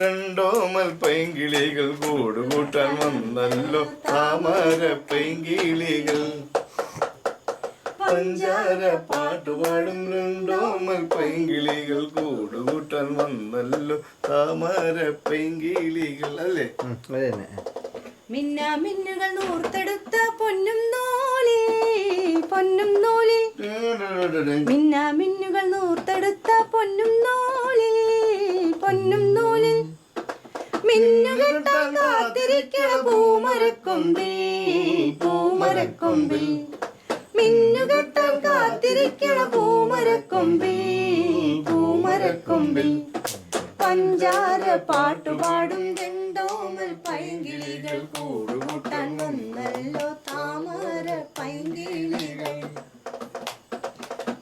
രണ്ടോമൽ പൈങ്കിളികൾ കൂടുകൂട്ടാൻ വന്നല്ലോ. താമര പൈങ്കിളികൾ പഞ്ചാര പാട്ടുപാടും രണ്ടോമൽ പൈങ്കിളികൾ കൂടുകൂട്ടാൻ വന്നല്ലോ. താമര പൈങ്കിളികൾ അല്ലേ? മിന്ന മിന്നാ മിന്നുകൾ നൂർത്തെടുത്ത പൊന്നും നൂലി പൊന്നും നൂലി. മിന്നാ മിന്നുകൾ നൂർത്തെടുത്ത പൊന്നും നൂലി കാത്തിരിക്കണ പൂമരക്കൊമ്പിൽ പൂമരക്കൊമ്പിൽ. മിന്നുകെട്ടാൻ കാത്തിരിക്കണ പൂമരക്കൊമ്പിൽ പൂമരക്കൊമ്പിൽ. പഞ്ചാര പാട്ടുപാടും രണ്ടോമൽ പൈങ്കിളികൾ കൂടുകൂട്ടാൻ വന്നല്ലോ താമര പൈങ്കിളികൾ.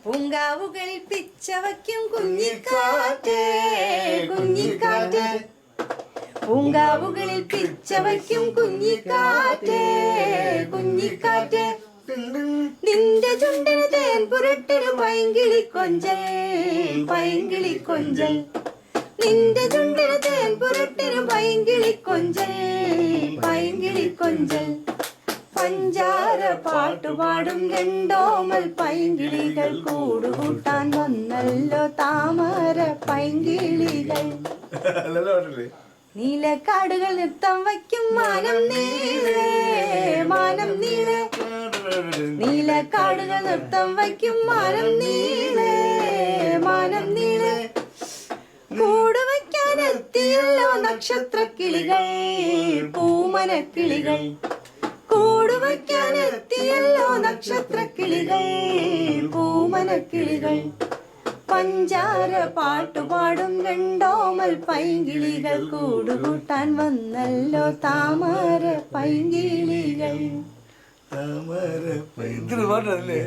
പൂങ്കാവുകളിൽ പിച്ചവയ്ക്കും കുഞ്ഞിക്കാറ്റേ കുഞ്ഞിക്കാറ്റേ. പൂങ്കാവുകളിൽ പിച്ചവയ്ക്കും കുഞ്ഞിക്കാറ്റേ കുഞ്ഞിക്കാറ്റേ. നിന്റെ ചുണ്ടിന് തേൻ പുരട്ടൊരു പൈങ്കിളി കൊഞ്ചൽ പൈങ്കിളി കൊഞ്ചൽ. നിന്റെ ചുണ്ടിന് തേൻ പുരട്ടൊരു പൈങ്കിളി കൊഞ്ചൽ പൈങ്കിളി കൊഞ്ചൽ. പഞ്ചാര പാട്ടുപാടും രണ്ടോമൽ പൈങ്കിളികൾ. കൂടുകൂട്ടാൻ വന്നല്ലോ താമര പൈങ്കിളികൾ. നീലക്കാടുകൾ നൃത്തം വയ്ക്കും മാനം നീളേ മാനം നീളേ. നീലക്കാടുകൾ നൃത്തം വയ്ക്കും മാനം നീളേ മാനം നീളേ. കൂട് വയ്ക്കാൻ എത്തിയല്ലോ നക്ഷത്ര കിളികൾ പൂമന കിളികൾ. കൂട് വയ്ക്കാൻ എത്തിയല്ലോ നക്ഷത്ര കിളികൾ പൂമന കിളികൾ. പഞ്ചാര പാട്ടുപാടും രണ്ടോമൽ പൈങ്കിളികൾ കൂടുകൂട്ടാൻ വന്നല്ലോ താമര പൈങ്കിളികൾ. താമര പൈങ്കിളി. പാട്ടല്ലേ?